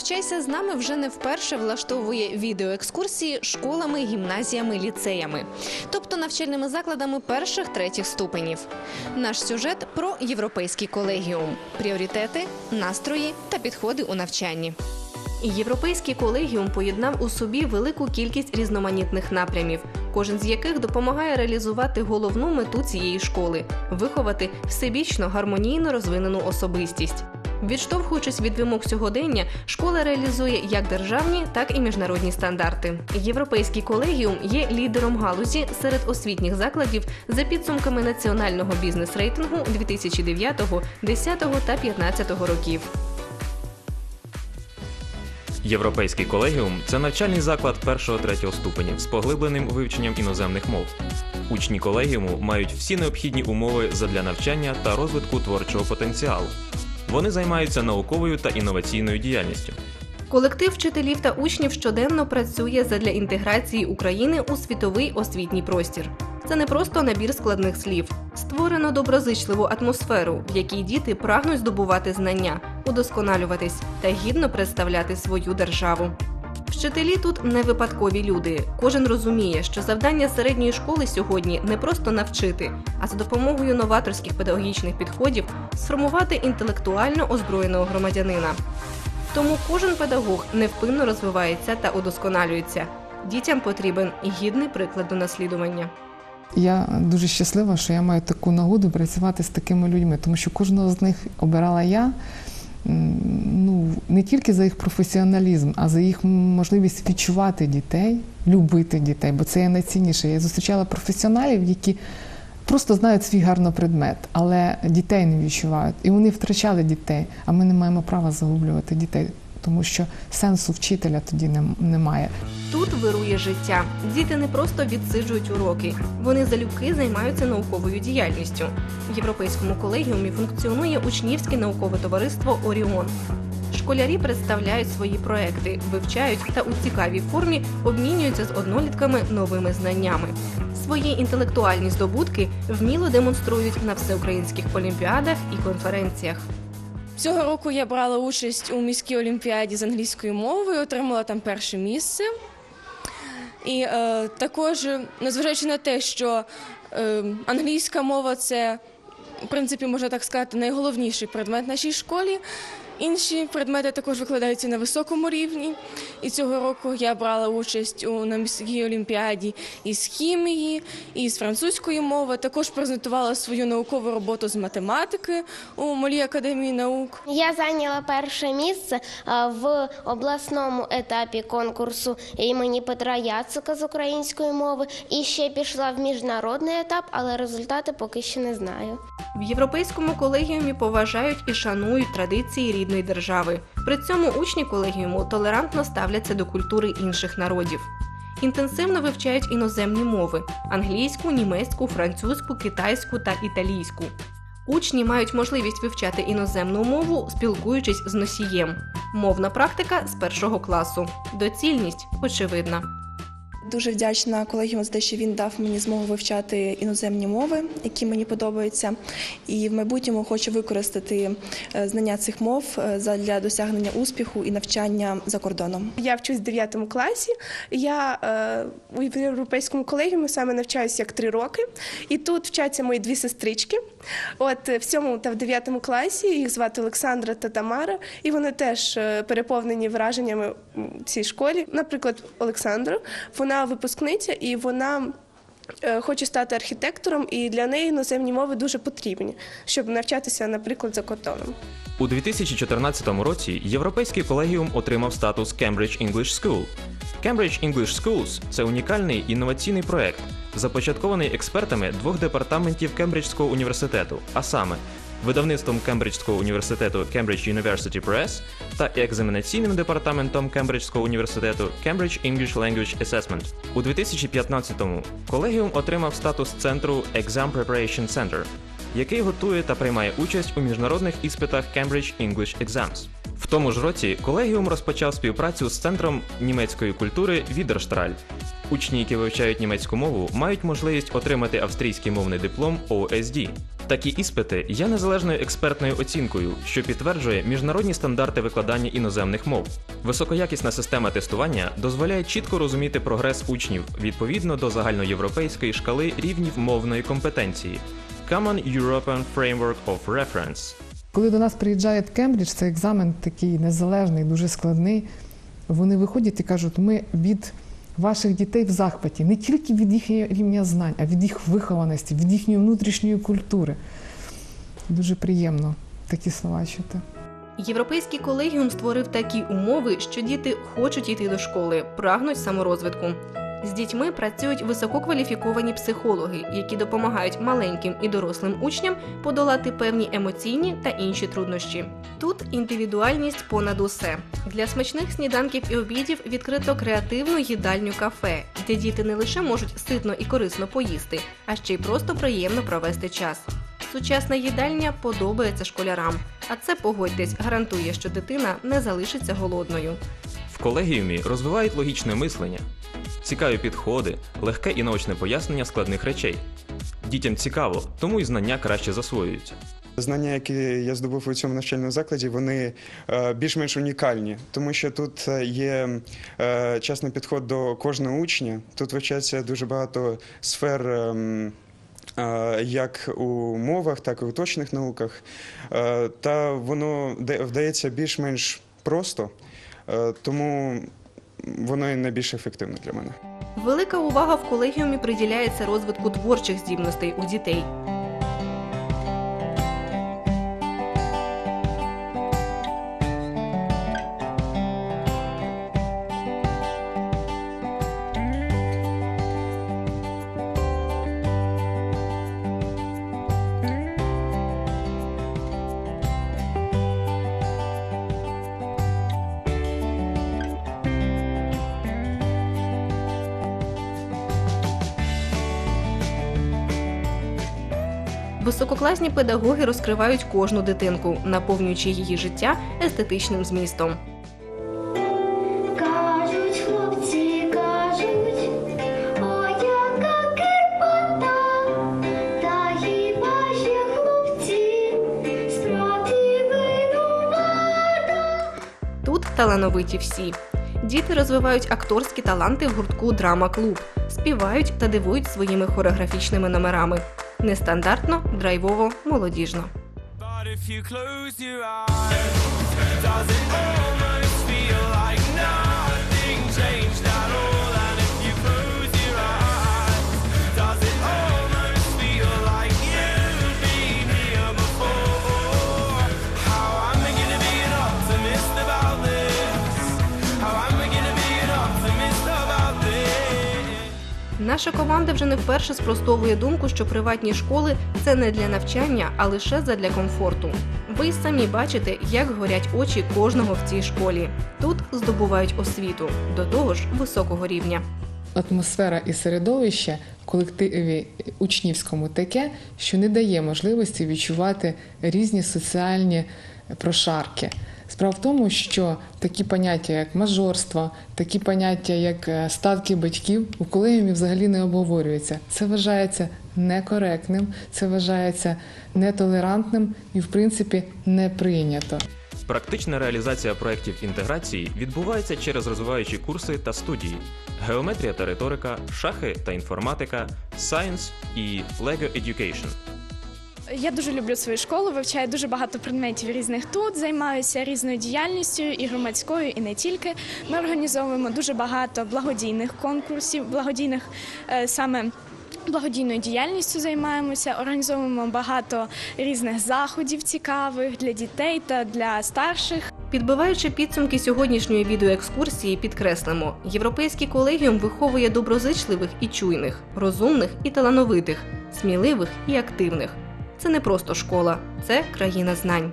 Навчайся з нами вже не вперше влаштовує відеоекскурсії школами, гімназіями, ліцеями, тобто навчальними закладами перших третіх ступенів. Наш сюжет про європейський колегіум, пріоритети, настрої та підходи у навчанні. Європейський колегіум поєднав у собі велику кількість різноманітних напрямів, кожен з яких допомагає реалізувати головну мету цієї школи виховати всебічно гармонійно розвинену особистість. Відштовхуючись від вимог сьогодення, школа реалізує як державні, так і міжнародні стандарти. Європейський колегіум є лідером галузі серед освітніх закладів за підсумками національного бізнес-рейтингу 2009, 10 та 2015 років. Європейський колегіум це навчальний заклад першого-третього ступенів з поглибленим вивченням іноземних мов. Учні колегіуму мають всі необхідні умови задля навчання та розвитку творчого потенціалу. Вони займаються науковою та інноваційною діяльністю. Колектив вчителів та учнів щоденно працює задля інтеграції України у світовий освітній простір. Це не просто набір складних слів. Створено доброзичливу атмосферу, в якій діти прагнуть здобувати знання, удосконалюватись та гідно представляти свою державу. Вчителі тут не випадкові люди. Кожен розуміє, що завдання середньої школи сьогодні не просто навчити, а за допомогою новаторських педагогічних підходів сформувати інтелектуально озброєного громадянина. Тому кожен педагог невпинно розвивається та удосконалюється. Дітям потрібен гідний приклад до наслідування. Я дуже щаслива, що я маю таку нагоду працювати з такими людьми, тому що кожного з них обирала я. Не тільки за їх професіоналізм, а за їх можливість відчувати дітей, любити дітей, бо це є найцінніше. Я зустрічала професіоналів, які просто знають свій гарно предмет, але дітей не відчувають. І вони втрачали дітей, а ми не маємо права загублювати дітей, тому що сенсу вчителя тоді немає. Тут вирує життя. Діти не просто відсиджують уроки, вони залюбки займаються науковою діяльністю. В європейському колегіумі функціонує учнівське наукове товариство Оріон. Школярі представляють свої проекти, вивчають та у цікавій формі обмінюються з однолітками новими знаннями. Свої інтелектуальні здобутки вміло демонструють на всеукраїнських олімпіадах і конференціях. Цього року я брала участь у міській олімпіаді з англійської мови, отримала там перше місце. І е, також, незважаючи на те, що е, англійська мова це, в принципі, можна так сказати, найголовніший предмет в нашій школі. Інші предмети також викладаються на високому рівні. І цього року я брала участь у на міській олімпіаді із хімії, і з французької мови. Також презентувала свою наукову роботу з математики у Малій академії наук. Я зайняла перше місце в обласному етапі конкурсу імені Петра Яцика з української мови і ще пішла в міжнародний етап, але результати поки що не знаю. В європейському колегіумі поважають і шанують традиції рідної держави. При цьому учні колегіуму толерантно ставляться до культури інших народів. Інтенсивно вивчають іноземні мови: англійську, німецьку, французьку, китайську та італійську. Учні мають можливість вивчати іноземну мову, спілкуючись з носієм. Мовна практика з першого класу. Доцільність очевидна. Дуже вдячна колегіуму за те, що він дав мені змогу вивчати іноземні мови, які мені подобаються, і в майбутньому хочу використати е, знання цих мов е, для досягнення успіху і навчання за кордоном. Я вчусь в 9 класі. Я е, у європейському колегіумі саме навчаюся як 3 роки, і тут вчаться мої дві сестрички. От в 7 та в 9 класі їх звати Олександра та Тамара, і вони теж переповнені враженнями в цій школі. Наприклад, Олександра, вона випускниця і вона. е, Хоче стати архітектором, і для неї іноземні мови дуже потрібні, щоб навчатися, наприклад, за кордоном. У 2014 році Європейський колегіум отримав статус Cambridge English School. Cambridge English Schools – це унікальний інноваційний проект, започаткований експертами двох департаментів Кембриджського університету, а саме видавництвом Кембриджського університету Cambridge University Press та екзаменаційним департаментом Кембриджського університету Cambridge English Language Assessment. У 2015-му колегіум отримав статус центру Exam Preparation Center, який готує та приймає участь у міжнародних іспитах Cambridge English Exams. В тому ж році колегіум розпочав співпрацю з центром німецької культури Відерштраль. Учні, які вивчають німецьку мову, мають можливість отримати австрійський мовний диплом OSD. Такі іспити є незалежною експертною оцінкою, що підтверджує міжнародні стандарти викладання іноземних мов. Високоякісна система тестування дозволяє чітко розуміти прогрес учнів відповідно до загальноєвропейської шкали рівнів мовної компетенції Common European Framework of Reference. Коли до нас приїжджає Кембридж, це екзамен такий незалежний, дуже складний. Вони виходять і кажуть, ми від ваших дітей в захваті не тільки від їхнього рівня знань, а від їх вихованості, від їхньої внутрішньої культури. Дуже приємно такі слова чути. Європейський колегіум створив такі умови, що діти хочуть йти до школи, прагнуть саморозвитку. З дітьми працюють висококваліфіковані психологи, які допомагають маленьким і дорослим учням подолати певні емоційні та інші труднощі. Тут індивідуальність понад усе. Для смачних сніданків і обідів відкрито креативну їдальню кафе, де діти не лише можуть ситно і корисно поїсти, а ще й просто приємно провести час. Сучасна їдальня подобається школярам, а це погодьтесь, гарантує, що дитина не залишиться голодною. В колегіумі розвивають логічне мислення, цікаві підходи, легке і наочне пояснення складних речей. Дітям цікаво, тому і знання краще засвоюються. Знання, які я здобув у цьому навчальному закладі, вони е, більш-менш унікальні, тому що тут е, є е, чесний підход до кожного учня. Тут вивчається дуже багато сфер. ем, Як у мовах, так і у точних науках, та воно вдається більш-менш просто, тому воно і найбільш ефективне для мене. Велика увага в колегіумі приділяється розвитку творчих здібностей у дітей. Висококласні педагоги розкривають кожну дитинку, наповнюючи її життя естетичним змістом. Кажуть, хлопці, кажуть, о, яка кирпота, та хіба хлопці, справді винувата? Тут талановиті всі. Діти розвивають акторські таланти в гуртку Драма Клуб, співають та дивують своїми хореографічними номерами. Нестандартно, драйвово, молодіжно. Almost Наша команда вже не вперше спростовує думку, що приватні школи це не для навчання, а лише задля комфорту. Ви самі бачите, як горять очі кожного в цій школі. Тут здобувають освіту, до того ж високого рівня. Атмосфера і середовище в колективі учнівському таке, що не дає можливості відчувати різні соціальні прошарки. Справа в тому, що такі поняття, як мажорство, такі поняття, як е, статки батьків, у колегіумі взагалі не обговорюються. Це вважається некоректним, це вважається нетолерантним і, в принципі, не прийнято. Практична реалізація проєктів інтеграції відбувається через розвиваючі курси та студії: геометрія та риторика, шахи та інформатика, сайенс і Lego Education. Я дуже люблю свою школу, вивчаю дуже багато предметів різних тут, займаюся різною діяльністю і громадською, і не тільки. Ми організовуємо дуже багато благодійних конкурсів, благодійних е, саме. Благодійною діяльністю займаємося, організовуємо багато різних заходів цікавих для дітей та для старших. Підбиваючи підсумки сьогоднішньої відеоекскурсії, підкреслимо: європейський колегіум виховує доброзичливих і чуйних, розумних і талановитих, сміливих і активних. Це не просто школа, це країна знань.